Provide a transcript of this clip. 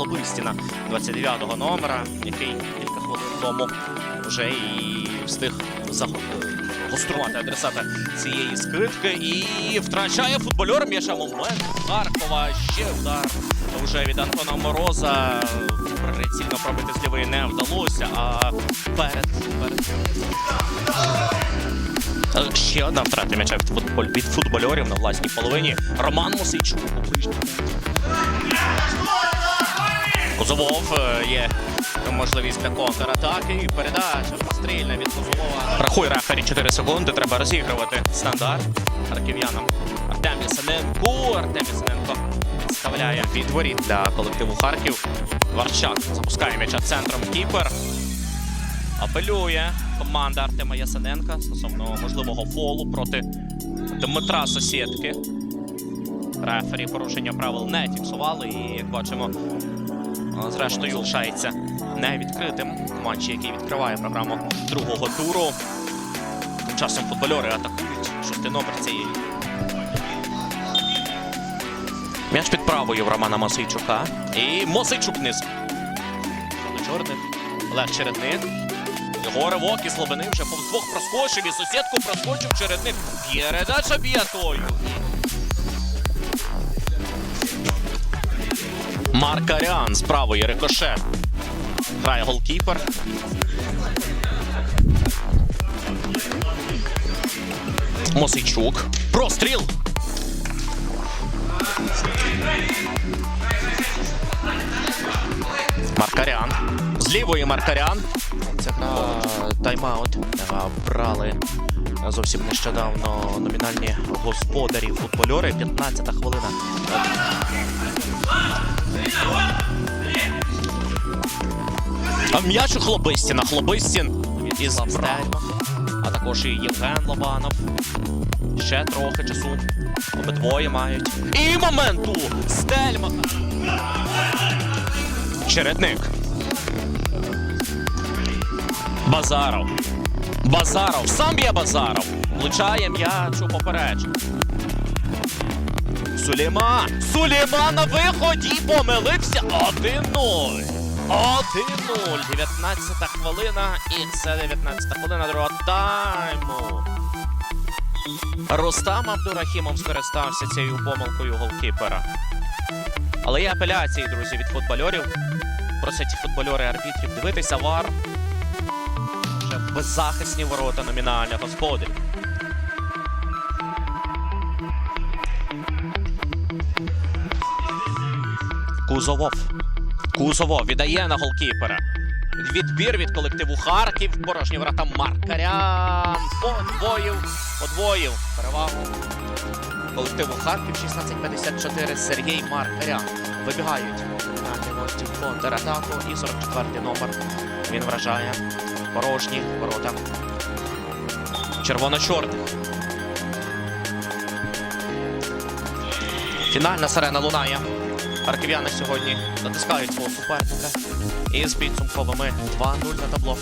Хлобистіна, 29-го номера, який кілька хвилин тому вже і встиг загу- гострувати адресата цієї скидки і втрачає футбольор м'яча момент Харкова. Ще удар вже від Антона Мороза. Прицільно пробити з лівої не вдалося, а перед, перед Ще одна втрата м'яча від, футболь... від футбольорів на власній половині. Роман Мосичук у ближньому. Козовов е, є можливість для контратаки. І Передача пострільна від Козовова. Рахуй рефері 4 секунди. Треба розігрувати стандарт харків'янам. Артем Ясененко. Артем Ясененко вставляє відворіт для колективу Харків. Варчак запускає м'яча центром кіпер. Апелює команда Артема Ясененка стосовно можливого фолу проти Дмитра Сосєтки. Рефері порушення правил не фіксували і, як бачимо, зрештою лишається невідкритим матч, який відкриває програму другого туру. Тим часом футбольори атакують шостий. М'яч під правою в Романа Мосейчука. І Мосейчук вниз. Чорний. Олег Чередник. Його ривок і слабини вже повз двох проскочив і сусідку проскочив чередник. Передача п'ятою. Маркарян з правої рикошет. Грає голкіпер. Мосичук. Простріл. Маркарян. З лівої Маркарян. Це гра тайм-аут. Брали зовсім нещодавно номінальні господарі футбольори. 15-та хвилина. М'яч у Хлобистіна. Хлобистін із Стельма. А також і Євген Лобанов. Ще трохи часу. Обидвоє мають. І моменту! Стельма. Чередник. Базаров. Базаров. Сам б'є Базаров. Влучає м'яч у попередження. Сулейман. Сулейман на виході помилився. 1-0. 1-0. 19 хвилина. І це 19 хвилина другого тайму. Рустам Абдурахімов скористався цією помилкою голкіпера. Але є апеляції, друзі, від футбольорів. Просять футбольори арбітрів дивитися вар. Вже беззахисні ворота номінальних господарів. Кузовов. Кузовов віддає на голкіпера. Відбір від колективу Харків. Порожні врата Маркарян. Подвоїв. Подвоїв. Перевагу. Колективу Харків 1654. Сергій Маркарян. Вибігають. Номінальні гості контратаку. І 44 номер. Він вражає. Порожні ворота. Червоно-чорних. Фінальна сирена лунає. Харків'яни сьогодні натискають свого суперника. із з підсумковими 2-0 на табло.